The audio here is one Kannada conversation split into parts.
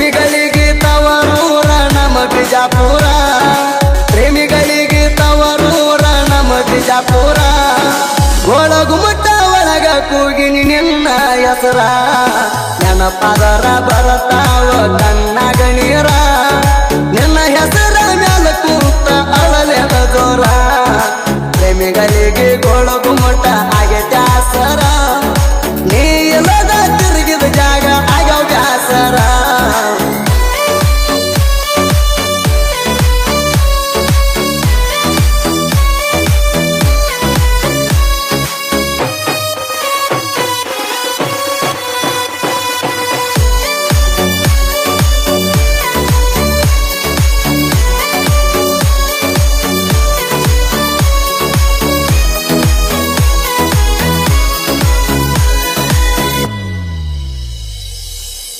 ಪ್ರೇಮಿಗಳಿಗೆ ತವರೂರ ನಮ ಬಿಜಾಪುರ. ಪ್ರೇಮಿಗಳಿಗೆ ತವರೂರ ನಮ ಬಿಜಾಪುರ. ಒಳಗುಮಟ್ಟ ಒಳಗ ಕೂಗಿನಿ ನಿನ್ನ ಹೆಸರ. ಪದರ ಬರತಾವ ಕಣ್ಣ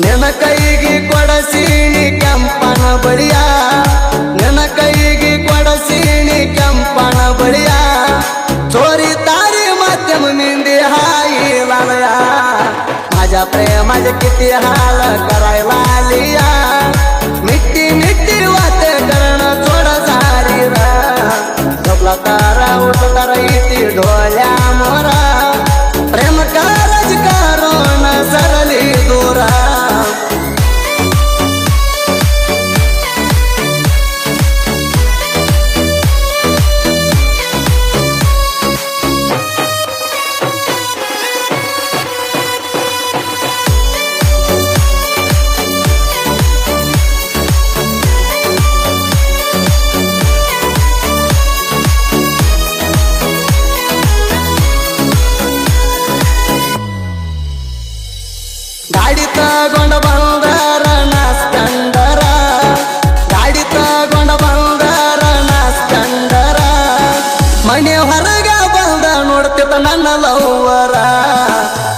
ನಿನ್ನ ಕೈಗೆ ಕೊಡಸೀನಿ ಕೆಂಪನ ಬಳಿಯ ನಿನ್ನ ಕೈಗೆ ಕೊಡಸೀನಿ ಕೆಂಪನ ಬಳಿಯ ಚೋರಿ ತಾರಿ ಮಾಧ್ಯಮ ನಿಂದಿ ಹಾಯಿ ಲಾಲಯ माझ्या प्रेमाच्या किती हाल करायला ಗಾಡಿ ತಗೊಂಡ ಬಂದಾರ ನಾಸ್ತಂದರ ಗಾಡಿ ತಗೊಂಡ ಬಂದಾರ ನಾಸ್ತಂದರ ಮನೆ ಹೊರಗೆ ಬಂದ ನೋಡ್ತಿದ್ದ ನನ್ನ ಲವ್ವರ.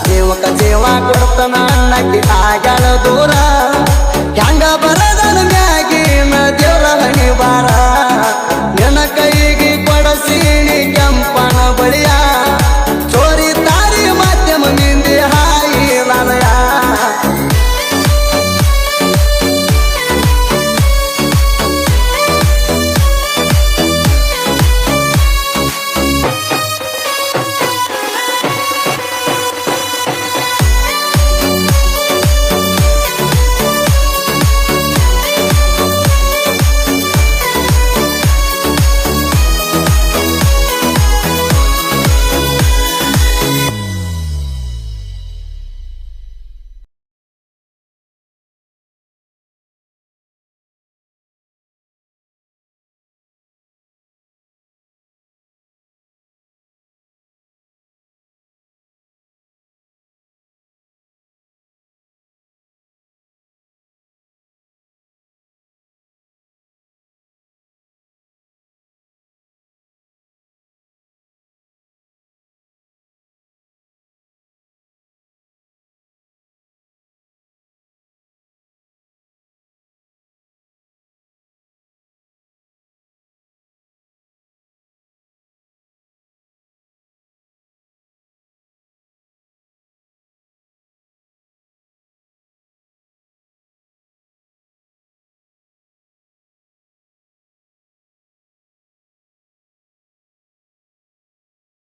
ಜೀವಕ ದೇವ ಕೊಡ್ತಾನ ನಗ್ಗಿ ಆಗಳ ದೂರ.